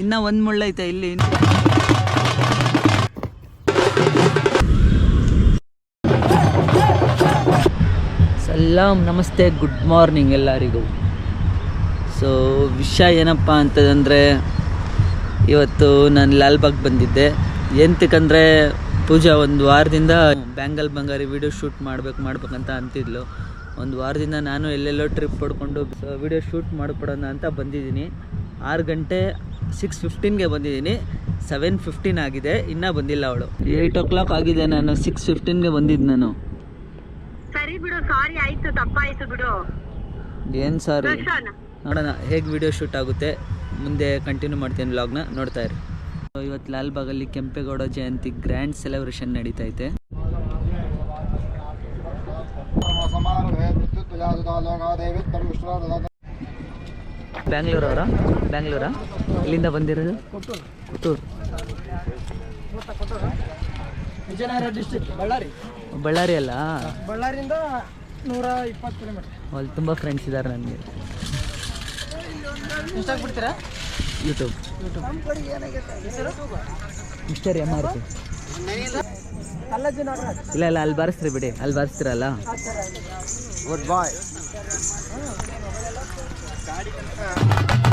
ಇನ್ನ ಒಂದ್ ಮುಳ್ಳೈತೆ ಇಲ್ಲಿ. ಸಲಾಂ, ನಮಸ್ತೆ, ಗುಡ್ ಮಾರ್ನಿಂಗ್ ಎಲ್ಲರಿಗೂ. ಸೊ ವಿಷಯ ಏನಪ್ಪ ಅಂತಂದರೆ, ಇವತ್ತು ನಾನು ಲಾಲ್ಬಾಗ್ ಬಂದಿದ್ದೆ. ಎಂತಕ್ಕಂದರೆ, ಪೂಜಾ ಒಂದು ವಾರದಿಂದ ಬ್ಯಾಂಗಲ್ ಬಂಗಾರಿ ವಿಡಿಯೋ ಶೂಟ್ ಮಾಡ್ಬೇಕು, ಮಾಡ್ಬೇಕಂತ ಅಂತಿದ್ಲು. ಒಂದು ವಾರದಿಂದ ನಾನು ಎಲ್ಲೆಲ್ಲೋ ಟ್ರಿಪ್ ಹೊಡ್ಕೊಂಡು ವಿಡಿಯೋ ಶೂಟ್ ಮಾಡಿಕೊಡೋಣ ಅಂತ ಬಂದಿದ್ದೀನಿ. ಆರು ಗಂಟೆ ಸಿಕ್ಸ್ ಫಿಫ್ಟೀನ್ಗೆ ಬಂದಿದ್ದೀನಿ. ಸೆವೆನ್ ಫಿಫ್ಟೀನ್ ಆಗಿದೆ. ಇನ್ನೂ ಬಂದಿಲ್ಲ ಅವಳು. ಏಯ್ಟ್ ಓ ಕ್ಲಾಕ್ ಆಗಿದೆ ನಾನು. ಸಿಕ್ಸ್ ಫಿಫ್ಟೀನ್ಗೆ ಬಂದಿದ್ದು ನಾನು. ಸರಿ ಬಿಡು ಸಾರಿ ಆಯ್ತು ತಪ್ಪಾಯ್ತು ಬಿಡು. ಏನು ಸಾರಿ ನೋಡೋಣ ಹೇಗೆ ವಿಡಿಯೋ ಶೂಟ್ ಆಗುತ್ತೆ. ಮುಂದೆ ಕಂಟಿನ್ಯೂ ಮಾಡ್ತೀನಿ ವ್ಲಾಗ್ನ ನೋಡ್ತಾ ಇರಿ. ಇವತ್ತು ಲಾಲ್ಬಾಗಲ್ಲಿ ಕೆಂಪೇಗೌಡ ಜಯಂತಿ ಗ್ರ್ಯಾಂಡ್ ಸೆಲೆಬ್ರೇಷನ್ ನಡೀತಾ ಐತೆ. ಬ್ಯಾಂಗ್ಳೂರ್ ಅವರ ಬ್ಯಾಂಗ್ಳೂರಾ? ಇಲ್ಲಿಂದ ಬಂದಿರೋದು? ಕೊಟ್ಟೂರು ವಿಜಯನಗರ ಡಿಸ್ಟ್ರಿಕ್ಟ್ ಬಳ್ಳಾರಿ. ಬಳ್ಳಾರಿ ಅಲ್ಲ? ಬಳ್ಳಾರಿಯಿಂದ ನೂರ ಇಪ್ಪತ್ತು ಕಿಲೋಮೀಟರ್ ಅಲ್ಲಿ ತುಂಬ ಫ್ರೆಂಡ್ಸ್ ಇದ್ದಾರೆ ನನಗೆ. ಇನ್ಸ್ಟಾಗ್ ಬಿಡ್ತೀರಾ YouTube mister M R P ಇಲ್ಲ ಇಲ್ಲ ಅಲ್ಲಿ ಬರ್ಸ್ರಿ ಬಿಡಿ. ಅಲ್ಲಿ ಬರ್ಸ್ತಿರಲ್ಲ? ಗುಡ್ ಬಾಯ್ ಏ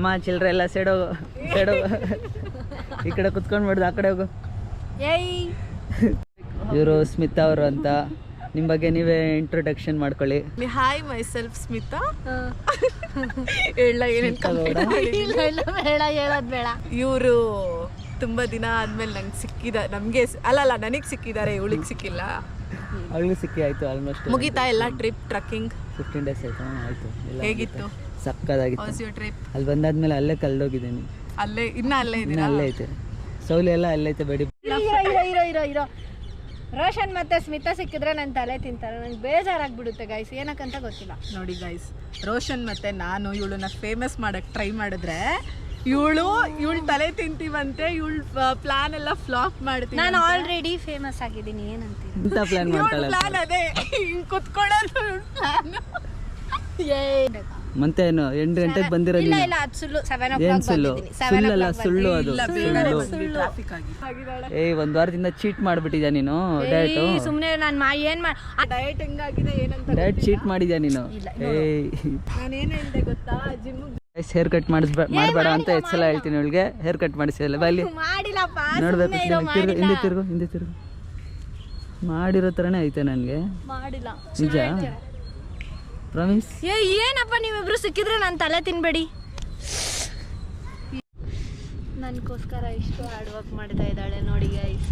ಅಮ್ಮ ಚಿಲ್ರೆ ಎಲ್ಲ ಸೆಡೋಗು ಸೆಡೋಗು. ಈ ಕಡೆ ಕುತ್ಕೊಂಡ್ಬಿಡ್ದು ಆ ಕಡೆ ಹೋಗು. ಇವರು ಸ್ಮಿತಾ ಅವರು ಅಂತ. ನಿಮ್ಮ ಬಗ್ಗೆ ನೀವೇ ಇಂಟ್ರೊಡಕ್ಷನ್ ಮಾಡ್ಕೊಳ್ಳಿ. ಹಾಯ್ ಮೈ ಸೆಲ್ಫ್ ಸ್ಮಿತಾ ಹೇಳ ಏನೇನ್ ಬೇಡ ಹೇಳೋದ್ ಬೇಡ. ಇವರು ತುಂಬಾ ದಿನ ಆದ್ಮೇಲೆ ನಂಗೆ ಸಿಕ್ಕಿದ ನಮ್ಗೆ ಅಲ್ಲಲ್ಲ ಅಲ್ಲ ಅಲ್ಲ ನನಗೆ ಸಿಕ್ಕಿದ್ದಾರೆ ಇವಳಿಗೆ ಸಿಕ್ಕಿಲ್ಲ. ಅವಳಿಗೂ ಸಿಕ್ಕಿ ಆಯ್ತು ಆಲ್ಮೋಸ್ಟ್ ಮುಗಿತಾ ಎಲ್ಲ ಟ್ರಿಪ್ ಟ್ರಕ್ಕಿಂಗ್ ಫಿಫ್ಟೀನ್ ಡೇಸ್ ಆಯಿತು? ಆಯಿತು. ಎಲ್ಲ ಹೇಗಿತ್ತು? ಸಕ್ಕದಾಗಿತ್ತು. ಟ್ರಿಪ್ ಅಲ್ಲಿ ಬಂದಾದ್ಮೇಲೆ ಅಲ್ಲೇ ಕಲ್ದೋಗಿದ್ದೀನಿ. ಅಲ್ಲೇ ಇನ್ನ ಅಲ್ಲೇ ಇನ್ನು ಅಲ್ಲೇ ಐತೆ ಸೌಲಿ ಎಲ್ಲ ಅಲ್ಲೈತೆ ಬೇಡಿ ಇರೋ ಇರೋ ಇರೋ ಇರೋ ರೋಷನ್ ಮತ್ತೆ ಸ್ಮಿತಾ ಸಿಕ್ಕಿದ್ರೆ ನನ್ನ ತಲೆ ತಿಂತಾರೆ. ನಂಗೆ ಬೇಜಾರಾಗ್ಬಿಡುತ್ತೆ ಗೈಸ್ ಏನಕ್ಕಂತ ಗೊತ್ತಿಲ್ಲ. ನೋಡಿ ಗೈಸ್ ರೋಷನ್ ಮತ್ತೆ ನಾನು ಇವಳನ್ನ ಫೇಮಸ್ ಮಾಡಕ್ ಟ್ರೈ ಮಾಡಿದ್ರೆ ಇವಳು ಇವಳು ತಲೆ ತಿಂತೀವಂತೆ ಇವಳು ಪ್ಲಾನ್ ಎಲ್ಲ ಫ್ಲಾಪ್ ಮಾಡ್ತೀವಿ ನಾನು ಆಲ್ರೆಡಿ ಫೇಮಸ್ ಆಗಿದ್ದೀನಿ ಏನಂತ ಇಂಥ ಪ್ಲ್ಯಾನ್ ಮಾಡ್ತಾಳೆ ಪ್ಲಾನ್ ಅದೇ ಹಿಂಗ್ ಕುತ್ಕೊಳ್ಳೋದು ಪ್ಲಾನ್ ಮತ್ತೆ ಏನು ಎಂಟು ಗಂಟೆಗೆ ಬಂದಿರೋ ಇಲ್ಲ ಇಲ್ಲ ಅದು ಸುಳ್ಳು. ಸೆವೆನ್ ಏನ್ ಸುಳ್ಳು? ಸುಳ್ಳಲ್ಲ ಸುಳ್ಳು ಅದು ಸುಳ್ಳು. ಟ್ರಾಫಿಕ್ ಆಗಿ ಆಗಿದ್ದಾಳೆ. ಏಯ್ ಒಂದ್ ವಾರದಿಂದ ಚೀಟ್ ಮಾಡ್ಬಿಟ್ಟಿದ್ಯಾ ನೀನು? ಡಯಟ್ ಸುಮ್ಮನೆ ನಾನು ಮಾ ಏನು ಮಾಡಿ ಡಯಟ್ ಹೆಂಗಾಗಿದೆ ಏನಂತ ಡಯಟ್ ಚೀಟ್ ಮಾಡಿದ್ಯಾ ನೀನು? ಏಯ್. ನಾನೇನು ಹೇಳಿದೆ ಗೊತ್ತಾ? ಜಿಮ್ ಹೇರ್ ಕಟ್ ಮಾಡಿಸ್ಬೇ ಮಾಡಬೇಡ ಅಂತ ಎಚ್ಚಲ ಹೇಳ್ತೀನಿ ಇವಳಿಗೆ. ಹೇರ್ ಕಟ್ ಮಾಡಿಸಿಲ್ಲ ಮಾಡಿಲ್ಲಪ್ಪ ನೋಡ್ಬೇಕು ತಿರ್ಗು. ಹಿಂದೆ ತಿರುಗು ಹಿಂದೆ ತಿರುಗು. ಮಾಡಿರೋ ಥರನೇ ಐತೆ ನನಗೆ. ಮಾಡಿಲ್ಲ. ನಿಜ? ಪ್ರಾಮಿಸ್ ಏ ಏನಪ್ಪ ನೀವಿಬ್ರು ಸಿಕ್ಕಿದ್ರೆ ನಾನು ತಲೆ ತಿನ್ಬೇಡಿ. ನನಗೋಸ್ಕರ ಇಷ್ಟು ಹಾರ್ಡ್ ವರ್ಕ್ ಮಾಡ್ತಾ ಇದ್ದಾಳೆ ನೋಡಿ ಗೈಸ್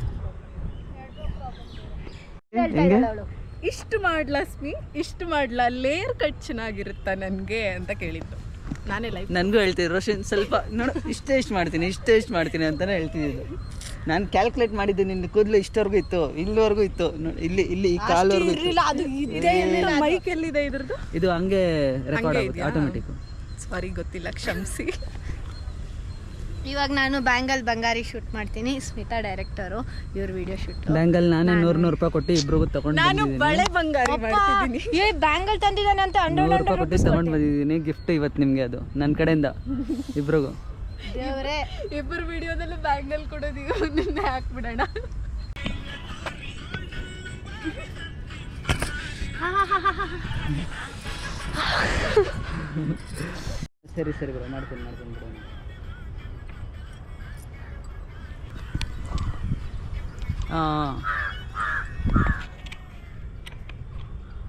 ಇಷ್ಟು ಮಾಡ್ಲಾ ಸ್ಮಿ? ಇಷ್ಟು ಮಾಡ್ಲಾ? ಲೇಯರ್ ಕಟ್ ಚೆನ್ನಾಗಿರುತ್ತಾ ನನಗೆ? ಅಂತ ಕೇಳಿದ್ದು. ನಾನೇ ಲೈಫ್ ನನಗೂ ಹೇಳ್ತಿದ್ರು ರೋಷನ್ ಸ್ವಲ್ಪ ನೋಡು ಇಷ್ಟೇ ಇಷ್ಟು ಮಾಡ್ತೀನಿ ಇಷ್ಟೇ ಇಷ್ಟು ಮಾಡ್ತೀನಿ ಅಂತಲೇ ಹೇಳ್ತಿದ್ದು ನಾನು ಕ್ಯಾಲ್ಕುಲೇಟ್ ಮಾಡಿದ್ದು ನಿನ್ನ ಕೂದಲು ಇಷ್ಟವರೆಗೂ ಇತ್ತು ಇಲ್ಲಿವರೆಗೂ ಇತ್ತು. ನೋಡು, ಇಲ್ಲಿ ಇಲ್ಲಿ ಈ ಕಾಲ್ವರೆಗೂ ಇತ್ತು. ಅದು ಇದ್ದೇ ಮೈಕ್ ಎಲ್ಲಿದೆ ಇದ್ರದ್ದು? ಇದು ಹಂಗೆ ರೆಕಾರ್ಡ್ ಆಗುತ್ತೆ? ಆಟೋಮೆಟಿಕ್ ಸಾರಿ ಗೊತ್ತಿಲ್ಲ ಕ್ಷಮಿಸಿ. ಇವಾಗ ನಾನು ಬ್ಯಾಂಗಲ್ ಬಂಗಾರಿ ಶೂಟ್ ಮಾಡ್ತೀನಿ. ಸ್ಮಿತಾ ಡೈರೆಕ್ಟರು ಇವ್ರ ವಿಡಿಯೋ ಶೂಟ್ ಬ್ಯಾಂಗಲ್ ನಾನೇ ನೂರ್ ನೂರು ರೂಪಾಯಿ ಕೊಟ್ಟು ಇಬ್ರಿಗೂ ತಗೊಂಡು ನಾನು ಬಳೆ ಬಂಗಾರಿ ಮಾಡ್ತಿದ್ದೀನಿ. ಏ ಬ್ಯಾಂಗಲ್ ತಂದಿದ್ದಾನೆ ಅಂತ ನೂರು ರೂಪಾಯಿ ಕೊಟ್ಟು ತಗೊಂಡು ಬಂದಿದ್ದೀನಿ. ಗಿಫ್ಟ್ ಇವತ್ತು ನಿಮಗೆ ಅದು. ನನ್ನ ಕಡೆಯಿಂದ. ಇಬ್ರಿಗೂ. ದೇವರೇ. ಇಬ್ಬರು ವಿಡಿಯೋದಲ್ಲೂ ಬ್ಯಾಂಗಲ್ ಕೊಡೋದೀಗ ನಿನ್ನೆ ಹಾಕ್ಬಿಡೋಣ. ಸರಿ ಸರಿ ಬ್ರೋ ಮಾಡ್ತೀನಿ ಮಾಡ್ತೀನಿ ಬ್ರೋ ಹಾಂ.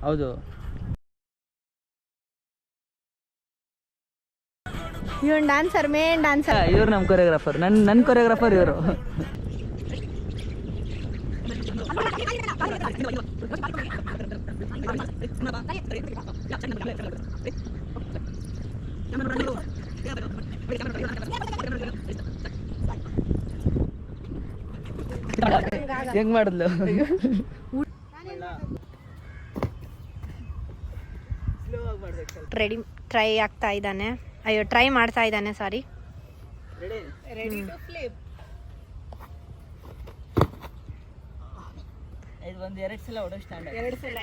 ಹೌದು. ಇವನ್ ಡಾನ್ಸರ್ ಮೇನ್ ಡಾನ್ಸರ್ ಇವ್ರು ನಮ್ಮ ಕೊರಿಯೋಗ್ರಾಫರ್ ನನ್ನ ನನ್ ಕೊರಿಯೋಗ್ರಾಫರ್ ಇವರು. ಹೆಂಗ್ ಮಾಡಿದ್ಲು? ರೆಡಿ ಟ್ರೈ ಆಗ್ತಾ ಇದ್ದಾನೆ. ಅಯ್ಯೋ ಟ್ರೈ ಮಾಡ್ತಾ ಇದ್ದಾನೆ ಸಾರಿ ರೆಡಿ ಟು ಫ್ಲಿಪ್ ಇದು ಒಂದು ಎರಡು ಸಲ. ಹೊಡೋ ಸ್ಟ್ಯಾಂಡ್ ಎರಡು ಸಲ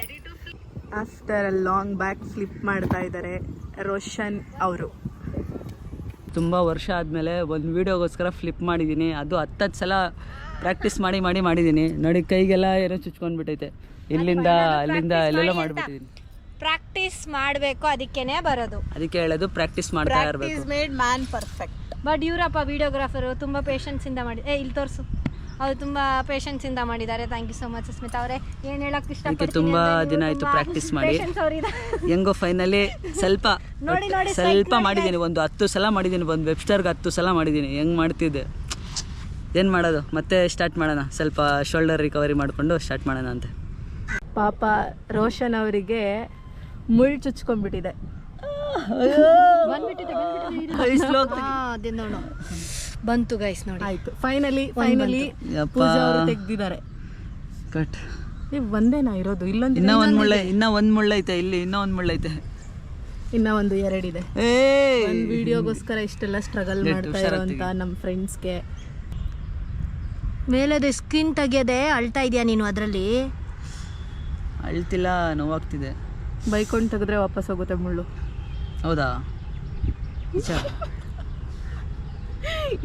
ಆಫ್ಟರ್ ಲಾಂಗ್ ಬ್ಯಾಕ್ ಫ್ಲಿಪ್ ಮಾಡ್ತಾ ಇದ್ದಾರೆ ರೋಷನ್ ಅವರು. ತುಂಬ ವರ್ಷ ಆದಮೇಲೆ ಒಂದು ವಿಡಿಯೋಗೋಸ್ಕರ ಫ್ಲಿಪ್ ಮಾಡಿದ್ದೀನಿ ಅದು ಹತ್ತತ್ತು ಸಲ ಪ್ರಾಕ್ಟೀಸ್ ಮಾಡಿ ಮಾಡಿ ಮಾಡಿದ್ದೀನಿ ನೋಡಿ ಕೈಗೆಲ್ಲ ಏನೋ ಚುಚ್ಕೊಂಡ್ಬಿಟ್ಟೈತೆ. ಇಲ್ಲಿಂದ ಅಲ್ಲಿಂದ ಎಲ್ಲೆಲ್ಲ ಮಾಡಿಬಿಟ್ಟಿದ್ದೀನಿ ಪ್ರಾಕ್ಟೀಸ್ ಮಾಡಬೇಕು ಅದಕ್ಕೇನೆ ಬರೋದು. ಅದಕ್ಕೆ ಹೇಳೋದು ಪ್ರಾಕ್ಟೀಸ್ ಮಾಡ್ತಾ ಇರಬೇಕು. ಮೇಡ್ ಮ್ಯಾನ್ ಪರ್ಫೆಕ್ಟ್ ಬಟ್ ಇವರಪ್ಪ ವಿಡಿಯೋಗ್ರಾಫರು ತುಂಬ ಪೇಷನ್ಸಿಂದ ಮಾಡಿ ಏ ಇಲ್ಲಿ ತೋರಿಸು. ಅವ್ರು ತುಂಬ ಪೇಷನ್ಸಿಂದ ಮಾಡಿದ್ದಾರೆ. Thank you so much Smitha ಅವರೇ. ಏನು ಹೇಳಕ್ ಇಷ್ಟಪಡ್ತೀನಿ ತುಂಬಾ ದಿನ ಆಯ್ತು ಪ್ರಾಕ್ಟೀಸ್ ಮಾಡಿ. ಹೆಂಗೋ ಫೈನಲಿ ಸ್ವಲ್ಪ ನೋಡಿ, ನೋಡಿ, ಸ್ವಲ್ಪ ಮಾಡಿದ್ದೀನಿ ಒಂದು ಹತ್ತು ಸಲ ಮಾಡಿದ್ದೀನಿ ಒಂದು ವೆಬ್ ಸ್ಟಾರ್ಗೆ ಹತ್ತು ಸಲ ಮಾಡಿದ್ದೀನಿ ಹೆಂಗೆ ಮಾಡ್ತಿದ್ದೆ? ಏನು ಮಾಡೋದು? ಮತ್ತೆ ಸ್ಟಾರ್ಟ್ ಮಾಡೋಣ. ಸ್ವಲ್ಪ ಶೋಲ್ಡರ್ ರಿಕವರಿ ಮಾಡಿಕೊಂಡು ಸ್ಟಾರ್ಟ್ ಮಾಡೋಣ ಅಂತ. ಪಾಪ ರೋಷನ್ ಅವರಿಗೆ ಮುಳ್ಳು ಚುಚ್ಕೊಂಡ್ಬಿಟ್ಟಿದೆ. ಬಂತು ಗೈಸ್ ನೋಡಿ. ಆಯ್ತು. ಫೈನಲಿ ಫೈನಲಿ ಯಪ್ಪ. ಪೂಜಾ ಅವರು ತೆಗ್ದಿದ್ದಾರೆ. ಕಟ್ ಒಂದೇನಾ ಇರೋದು. ಇಲ್ಲೊಂದು ಇನ್ನ ಒಂದ್ ಮುಳ್ಳ ಇನ್ನ ಒಂದ್ ಮುಳ್ಳೈತೆ ಇಲ್ಲಿ ಇನ್ನ ಒಂದ್ ಮುಳ್ಳೈತೆ ಇನ್ನ ಒಂದು ಎರಡಿದೆ. ವಿಡಿಯೋಗೋಸ್ಕರ ಇಷ್ಟೆಲ್ಲ ಸ್ಟ್ರಗಲ್ ಮಾಡ್ತಾ ಇರೋ ನಮ್ ನಮ್ಮ ಫ್ರೆಂಡ್ಸ್ಗೆ ಮೇಲೆದೆ ಸ್ಕ್ರೀನ್ ತೆಗೆಯದೆ ಅಳ್ತಾ ಇದೆಯಾ ನೀನು ಅದರಲ್ಲಿ? ಅಳ್ತಿಲ್ಲ ನೋವಾಗ್ತಿದೆ. ಬೈಕೊಂಡು ತೆಗೆದ್ರೆ ವಾಪಸ್ ಹೋಗುತ್ತೆ ಮುಳ್ಳು. ಹೌದಾ? ನಿಜ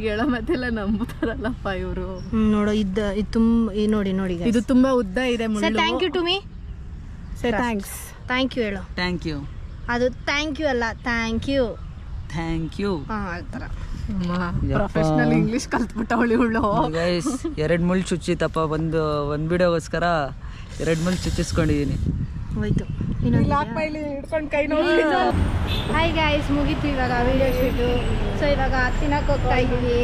ಹೇಳೋ ಮತ್ತೆಲ್ಲ ನಂಬುತ್ತಾರಲ್ಲಪ್ಪ ಇವರು. ನೋಡು ಇದ್ದ ಇದು ತುಂಬ ನೋಡಿ ನೋಡಿ ಇದು ತುಂಬಾ ಉದ್ದ ಇದೆ ಸರ್ ಮುಳ್ಳು. Thank you to me say thanks thank you ಹೇಳು. ಥ್ಯಾಂಕ್ ಯು ಅದು ಥ್ಯಾಂಕ್ ಯು ಅಲ್ಲ ಥ್ಯಾಂಕ್ ಯು ಥ್ಯಾಂಕ್ ಯು ಹಾಂ ಆ ಥರ. ಪ್ರೊಫೆಷನಲ್ ಇಂಗ್ಲಿಷ್ ಕಲ್ತ್ಬಿಟ್ಟವಳಿ ಇವಳು. ಗೈಸ್ ಎರಡು ಮುಳ್ಳು ಚುಚ್ಚಿತಪ್ಪ ಒಂದು ಒಂದು ವಿಡಿಯೋಗೋಸ್ಕರ ಎರಡು ಮುಳ್ಳು ಚುಚ್ಚಿಸ್ಕೊಂಡಿದ್ದೀನಿ ಹೋಯ್ತು. ಹಿಡ್ಕೊಂಡು ಕೈ ನೋಡಿ ಹಾಯ್ ಗಾಯ್ಸ್ ಮುಗೀತು ಇವಾಗ ವಿಡಿಯೋ ಶೂಟು ಸೊ ಇವಾಗ ತಿನ್ನಕ್ಕೆ ಹೋಗ್ತಾ ಇದ್ದೀವಿ.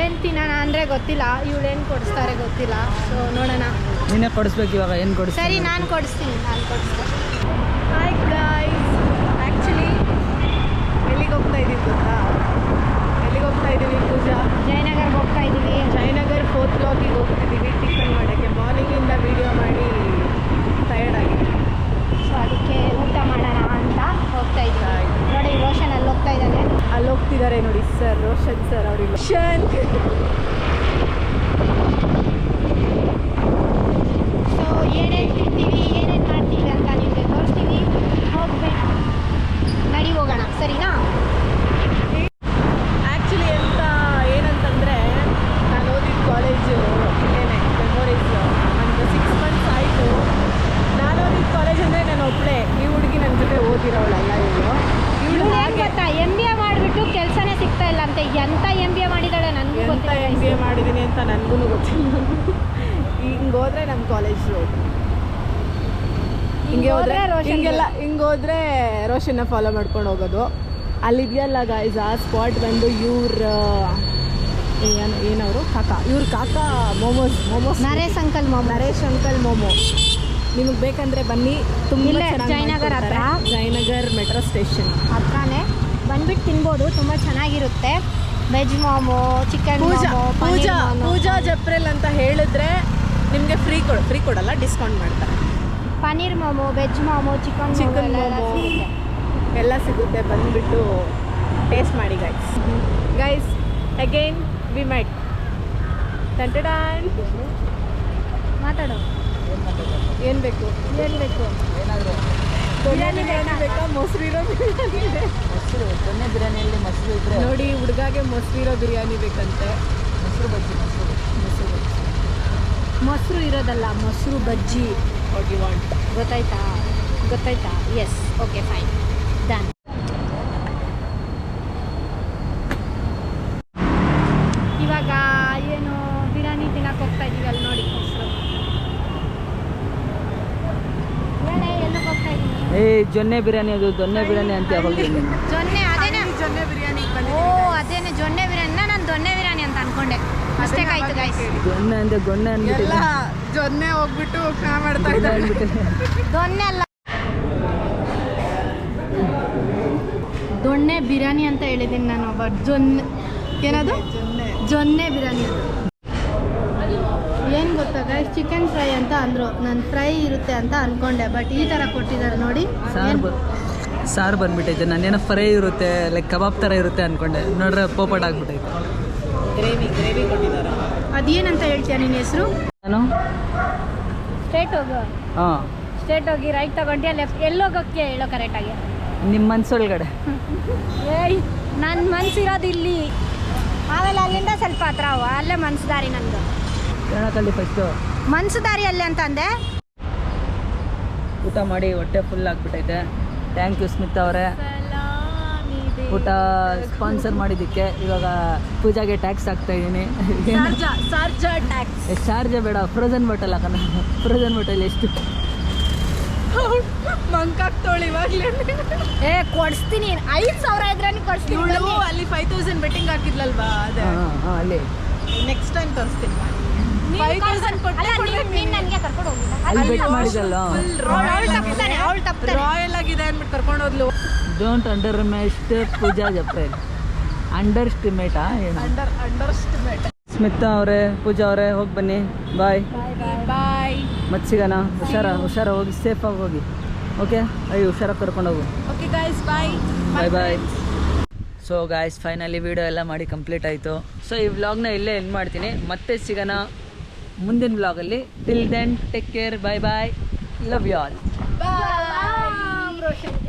ಏನು ತಿನ್ನೋಣ ಅಂದರೆ ಗೊತ್ತಿಲ್ಲ. ಇವಳು ಏನು ಕೊಡಿಸ್ತಾರೆ ಗೊತ್ತಿಲ್ಲ. ಸೊ ನೋಡೋಣ. ನೀನೇ ಕೊಡಿಸ್ಬೇಕು ಇವಾಗ ಏನು ಸರಿ ಕೊಡಿಸ್ತೀನಿ ನಾನು ಕೊಡಿಸ್ತೀನಿ ನಾನು ಕೊಡಿಸ್ತೀನಿ. ಹಾಯ್ ಗಾಯ್ಸ್ ಆ್ಯಕ್ಚುಲಿ ಎಲ್ಲಿಗೆ ಹೋಗ್ತಾ ಇದ್ದೀವಿ ಗೊತ್ತಾ ಎಲ್ಲಿಗೆ ಹೋಗ್ತಾ ಇದ್ದೀವಿ ಪೂಜಾ ಜಯನಗರ್ಗೆ ಹೋಗ್ತಾ ಇದ್ದೀವಿ ಜಯನಗರ್ ಫೋರ್ತ್ ಬ್ಲಾಕಿಗೆ ಹೋಗ್ತಿದ್ದೀವಿ ಟಿಫನ್ ಮಾಡೋಕ್ಕೆ ಮಾರ್ನಿಂಗಿಂದ ವಿಡಿಯೋ ಮಾಡಿ ಟಯರ್ಡ್ ಆಗಿದೆ ಸೊ ಅದಕ್ಕೆ ಊಟ ಮಾಡೋಣ ಅಂತ ಹೋಗ್ತಾ ಇದ್ದೀವಿ ನೋಡಿ ರೋಷನ್ ಅಲ್ಲಿ ಹೋಗ್ತಾ ಇದ್ದಾನೆ ಅಲ್ಲಿ ಹೋಗ್ತಿದ್ದಾರೆ ನೋಡಿ ಸರ್ ರೋಷನ್ ಸರ್ ಅವ್ರಿಗೆ ರೋಷನ್ ಸೊ ಏನೇನು ತಿಂತೀವಿ ಏನೇನು ಮಾಡ್ತೀವಿ ಅಂತ ನಿಮಗೆ ತೋರಿಸ್ತೀವಿ ಹೋಗ್ಬೇಕು ನಡಿ ಹೋಗೋಣ ಸರಿನಾ ಆ್ಯಕ್ಚುಲಿ ಎಂತ ಏನಂತಂದರೆ ನಾನು ಓದಿದ ಕಾಲೇಜು ಇಲ್ಲೇನೆ ಮೆಮೊರೀಸ್ ಒಂದು ಸಿಕ್ಸ್ ಮಂತ್ಸ್ ಆಯಿತು ನಾನು ಓದಿದ ಕಾಲೇಜ್ ಅಂದರೆ ನಾನು ಒಬ್ಬಳೇ ಈ ಹುಡುಗಿ ನನ್ನ ಜೊತೆ ಓದಿರೋಳಲ್ಲ ಇವಳು ಇವಳು ಇವಳು ಏನು ಗೊತ್ತಾ ಎಂ ಬಿ ಎ ಮಾಡಿಬಿಟ್ಟು ಎಂತ ಎಂ ಬಿ ಎ ಮಾಡಿದಾಳೆ ನನಗೂ ಎಂತ ಗೊತ್ತಿಲ್ಲ ಎಂ ಬಿ ಎ ಮಾಡಿದ್ದೀನಿ ಅಂತ ನನಗೂ ಗೊತ್ತಿಲ್ಲ ಹಿಂಗೆ ಹೋದ್ರೆ ನಮ್ಮ ಕಾಲೇಜ್ ರೋಡ್ ಹಿಂಗೆ ಹೋದ್ರೆ ಹಿಂಗೆಲ್ಲ ಹಿಂಗೆ ಹೋದ್ರೆ ರೋಷನ್ನ ಫಾಲೋ ಮಾಡ್ಕೊಂಡು ಹೋಗೋದು. ಅಲ್ಲಿದೆಯಲ್ಲ ಗೈಸ್ ಆ ಸ್ಪಾಟ್ ಬಂದು ಇವ್ರ ಏನು ಏನವರು? ಕಾಕ. ಇವ್ರ ಕಾಕ momos momos Naresh uncle momo Naresh uncle momo. ನಿಮಗೆ ಬೇಕಂದ್ರೆ ಬನ್ನಿ ತುಂಬ ಜಯನಗರ್ ಹತ್ರ. Jayanagar metro station. ಹತ್ರನೇ. ಬಂದ್ಬಿಟ್ಟು ತಿನ್ಬೋದು ತುಂಬ ಚೆನ್ನಾಗಿರುತ್ತೆ. Veg momo chicken Pooja Pooja Pooja ಜಪ್ರೆಲ್ ಅಂತ ಹೇಳಿದ್ರೆ ನಿಮಗೆ ಫ್ರೀ ಕೊಡು ಫ್ರೀ ಕೊಡಲ್ಲ ಡಿಸ್ಕೌಂಟ್ ಮಾಡ್ತಾರೆ. Paneer momo veg momo chicken chicken momo ಎಲ್ಲ ಸಿಗುತ್ತೆ. ಬಂದುಬಿಟ್ಟು ಟೇಸ್ಟ್ ಮಾಡಿ guys guys again we might ಟಂಟಡಾನ್ ಮಾತಾಡೋ. ಏನು ಬೇಕು? ಏನು ಬೇಕು? ಬಿರಿಯಾನಿ ಬಿರಿಯಾನಿ ಬೇಕಾ? ಮೊಸರಿರೋ ಬಿರಿಯಾನಿ ಇದೆ ಮೊಸರು ಸೊನ್ನೆ ಬಿರಿಯಾನಿಯಲ್ಲಿ ಮೊಸರು ಇದ್ರೆ ನೋಡಿ ಹುಡುಗಾಗೆ ಮೊಸರಿರೋ ಬಿರಿಯಾನಿ ಬೇಕಂತೆ. ಮೊಸರು ಬಜ್ಜಿ ಮೊಸರು ಮೊಸರು. ಮೊಸರು ಇರೋದಲ್ಲ ಮೊಸರು ಬಜ್ಜಿ. ವಾಂಟ್ ಗೊತ್ತಾಯ್ತಾ? ಗೊತ್ತಾಯ್ತಾ? ಎಸ್ ಓಕೆ ಫೈನ್ ಡನ್ ಇವಾಗ ಏನು ಬಿರಿಯಾನಿ ತಿನ್ನಕ್ಕೆ ಹೋಗ್ತಾ ಇದೀವಿ ಅಲ್ಲಿ ನೋಡಿ ಮೊಸರು. ಏ ಜೊನ್ನೆ ಬಿರಿಯಾನಿ ಅದು ದೊನ್ನೆ ಬಿರಿಯಾನಿ ಅಂತ ಜೊನ್ನೆ ಅದೇನೆ? ಜೊನ್ನೆ ಬಿರಿಯಾನಿ ಓ ಅದೇನೆ ಜೊನ್ನೆ ಬಿರಿಯಾನಿ. ನಾನು ದೊನ್ನೆ ಬಿರಿಯಾನಿ ಅಂತ ಅನ್ಕೊಂಡೆ. ಮಿಸ್ಟೇಕ್ ಆಯ್ತು ಗೈಸ್ ಜೊನ್ನೆ ಅಂದ್ರೆ ಗೊನ್ನೆ ಎಲ್ಲ ಜೊನ್ನೆ ಹೋಗ್ಬಿಟ್ಟು ನಾ ಮಾಡ್ತಾ ಇದ್ದಾರೆ. ದೊನ್ನೆ ದೊಣ್ಣೆ ಅಲ್ಲ. ದೊಣ್ಣೆ ಬಿರಿಯಾನಿ ಅಂತ ಹೇಳಿದ್ದೀನಿ ನಾನು ಒಬ್ಬ ಜೊನ್ನೆ ಏನದು? ಜೊನ್ನೆ. ಬಿರಿಯಾನಿ ಏನು ಗೊತ್ತಾ ಗೈಸ್ ಚಿಕನ್ ಫ್ರೈ ಅಂತ ಅಂದರು. ನಾನು ಫ್ರೈ ಇರುತ್ತೆ ಅಂತ ಅನ್ಕೊಂಡೆ ಬಟ್ ಈ ಥರ ಕೊಟ್ಟಿದ್ದಾರೆ ನೋಡಿ. ಸಾರು ಬಂದ್ಬಿಟ್ಟೈತೆ. ನಾನೇನೋ ಫ್ರೈ ಇರುತ್ತೆ ಲೈಕ್ ಕಬಾಬ್ ಥರ ಇರುತ್ತೆ ಅಂದ್ಕೊಂಡೆ ನೋಡ್ರೆ ಪೋಪಟ್ ಆಗ್ಬಿಟ್ಟೈತೆ. ಗ್ರೇವಿ ಗ್ರೇವಿ ಕೊಟ್ಟಿದ್ದಾರೆ? ಅದೇನಂತ ಹೇಳ್ತೀಯ ನಿನ್ನ ಹೆಸರು? ನಾನು ಸ್ಟ್ರೇಟ್ ಹೋಗು. ಹಾಂ. ಸ್ಟ್ರೇಟ್ ಹೋಗಿ ರೈಟ್ ತಗೊಂಡ್ಯಾ ಲೆಫ್ಟ್ ಎಲ್ಲೋಗೋಕ್ಕೆ ಹೇಳೋ ಕರೆಕ್ಟಾಗಿ ನಿಮ್ಮ ಮನ್ಸೊಳಗಡೆ. ಏಯ್ ನನ್ನ ಮನ್ಸಿರೋದು ಇಲ್ಲಿ. ಆಮೇಲೆ ಅಲ್ಲಿಂದ ಸ್ವಲ್ಪ ಹತ್ರ ಅವ ಅಲ್ಲೇ ಮನ್ಸು ದಾರಿ ನಂದು ಹೇಳಕ್ಕಲ್ಲಿ ಫಸ್ಟು ಮನ್ಸು ದಾರಿ ಅಲ್ಲೇ ಅಂತ ಅಂದೆ ಊಟ ಮಾಡಿ ಹೊಟ್ಟೆ ಫುಲ್ ಆಗ್ಬಿಟ್ಟೈತೆ ಥ್ಯಾಂಕ್ ಯು ಸ್ಮಿತ್ ಅವರೇ. ಊಟ ಸ್ಪಾನ್ಸರ್ ಮಾಡಿದ್ದಕ್ಕೆ ಇವಾಗ ಪೂಜಾಗೆ ಟ್ಯಾಕ್ಸ್ ಹಾಕ್ತಾ ಇದ್ದೀನಿ ಚಾರ್ಜ ಬೇಡ ಫ್ರೋಜನ್ ಬಾಟಲ್ ಹಾಕೋಣ ಫ್ರೋಜನ್ ಬಾಟಲ್ ಎಷ್ಟು? ಮಂಕಾಗ್ತೋಳು ಇವಾಗಲೇ. ಏ ಕೊಡಿಸ್ತೀನಿ. ಐದು ಸಾವಿರ ಇದ್ರೆ ಕೊಡಿಸ್ತೀನಿ ಅಲ್ಲಿ ಫೈವ್ ತೌಸಂಡ್ ಬೆಟ್ಟಿಂಗ್ ಹಾಕಿದ್ಲಲ್ವಾ ಅದೇ. ಹಾಂ ಹಾಂ ಅಲ್ಲಿ. ನೆಕ್ಸ್ಟ್ ಟೈಮ್ ತೋರಿಸ್ತೀನಿ. ರಾಯಲ್ ಆಗಿದೆ. ಅಂದ್ಬಿಟ್ಟು ಕರ್ಕೊಂಡು ಹೋದ್ಲು. ಡೋಂಟ್ ಅಂಡರ್ ಮೆಸ್ಟ್ ಪೂಜಾ ಜಪ್ರೇಲ್ ಅಂಡರ್ ಸ್ಟಿಮೇಟಾ ಏನು? ಅಂಡರ್ ಅಂಡರ್ಸ್ಟಿಮೇಟ್ ಸ್ಮಿತಾ ಅವರೇ ಪೂಜಾ ಅವರೇ ಹೋಗಿ ಬನ್ನಿ. ಬಾಯ್ ಬಾಯ್ ಮತ್ತೆ ಸಿಗೋಣ? ಹುಷಾರ ಹುಷಾರ ಹೋಗಿ ಸೇಫಾಗಿ ಹೋಗಿ. ಓಕೆ ಅಯ್ಯೋ ಹುಷಾರಾಗಿ ಕರ್ಕೊಂಡು ಹೋಗು. Okay guys bye bye bye so guys finally video ಎಲ್ಲ ಮಾಡಿ ಕಂಪ್ಲೀಟ್ ಆಯಿತು. ಸೊ ಈ ವ್ಲಾಗ್ನ ಇಲ್ಲೇ ಎಂಡ್ ಮಾಡ್ತೀನಿ. ಮತ್ತೆ ಸಿಗೋಣ. ಮುಂದಿನ ಬ್ಲಾಗಲ್ಲಿ till then take care bye bye love you all blog